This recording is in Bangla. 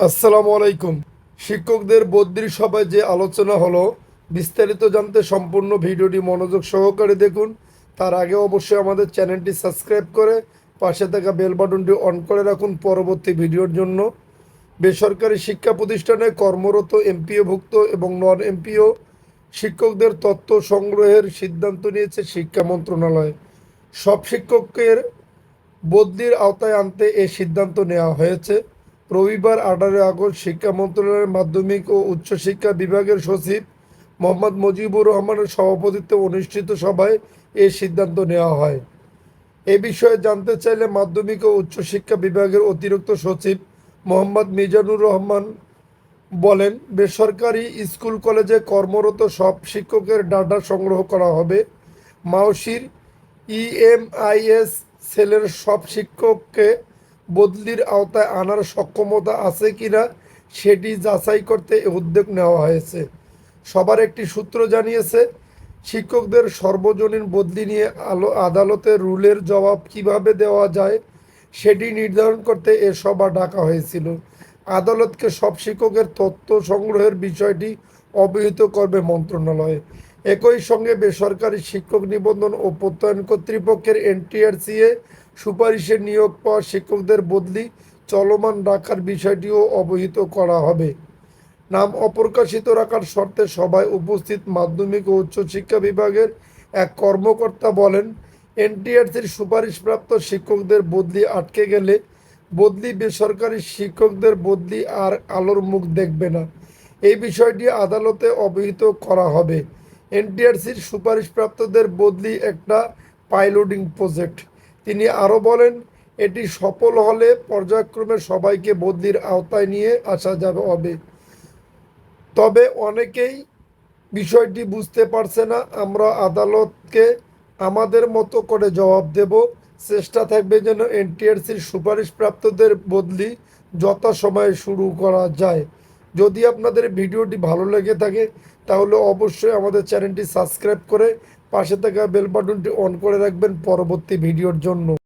আসসালামু আলাইকুম। শিক্ষকদের বদ্রির সভায় যে আলোচনা হলো, বিস্তারিত জানতে সম্পূর্ণ ভিডিওটি মনোযোগ সহকারে দেখুন। তার আগে অবশ্যই আমাদের চ্যানেলটি সাবস্ক্রাইব করে পাশে থাকা বেল বাটনটি অন করে রাখুন পরবর্তী ভিডিওর জন্য। বেসরকারি শিক্ষা প্রতিষ্ঠানে কর্মরত এমপিওভুক্ত এবং নন এমপিও শিক্ষকদের তথ্য সংগ্রহের সিদ্ধান্ত নিয়েছে শিক্ষা মন্ত্রণালয়। সব শিক্ষকের বদলির আওতায় আনতে এ সিদ্ধান্ত নেওয়া হয়েছে। রবিবার আঠারোই আগস্ট শিক্ষা মন্ত্রণালয়ের মাধ্যমিক ও উচ্চশিক্ষা বিভাগের সচিব মোহাম্মদ মুজিবুর রহমানের সভাপতিত্বে অনুষ্ঠিত সভায় এ সিদ্ধান্ত নেওয়া হয়। এ বিষয়ে জানতে চাইলে মাধ্যমিক ও উচ্চশিক্ষা বিভাগের অতিরিক্ত সচিব মোহাম্মদ মিজানুর রহমান বলেন, বেসরকারি স্কুল কলেজে কর্মরত সব শিক্ষকের ডাটা সংগ্রহ করা হবে। মাওসির ইএমআইএস সেলের সব শিক্ষককে বদলির আওতায় আনার সক্ষমতা আছে কিনা সেটি যাচাই করতে উদ্যোগ নেওয়া হয়েছে। সবার একটি সূত্র জানিয়েছে, শিক্ষকদের সর্বজনীন বদলি নিয়ে আলো আদালতে রুলের জবাব কীভাবে দেওয়া যায় সেটি নির্ধারণ করতে এ সভা ডাকা হয়েছিল। আদালতকে সব শিক্ষকের তথ্য সংগ্রহের বিষয়টি অবহিত করবে মন্ত্রণালয়। একই সঙ্গে বেসরকারি শিক্ষক নিবন্ধন ও প্রত্যয়ন কর্তৃপক্ষের এনটিআরসিএ সুপারিশে নিয়োগ পাওয়া শিক্ষকদের বদলি চলমান রাখার বিষয়টিও অবহিত করা হবে। নাম অপ্রকাশিত রাখার শর্তে সভায় উপস্থিত মাধ্যমিক ও উচ্চশিক্ষা বিভাগের এক কর্মকর্তা বলেন, এনটিআরসির সুপারিশপ্রাপ্ত শিক্ষকদের বদলি আটকে গেলে বদলি বেসরকারি শিক্ষকদের বদলি আর আলোর মুখ দেখবে না। এই বিষয়টি আদালতে অবহিত করা হবে। এনটিআরসির সুপারিশপ্রাপ্তদের বদলি একটা পাইলটিং প্রজেক্ট। তিনি আরও বলেন, এটি সফল হলে পর্যায়ক্রমে সবাইকে বদলির আওতায় নিয়ে আসা যাবে হবে। তবে অনেকেই বিষয়টি বুঝতে পারছে না। আমরা আদালতকে আমাদের মতো করে জবাব দেব। চেষ্টা থাকবে যেন এনটিআরসির সুপারিশপ্রাপ্তদের বদলি যথাসময়ে শুরু করা যায়। যদি আপনাদের ভিডিওটি ভালো লেগে থাকে, তাহলে অবশ্যই আমাদের চ্যানেলটি সাবস্ক্রাইব করে পাশে থাকা বেল বাটনটি অন করে রাখবেন পরবর্তী ভিডিওর জন্য।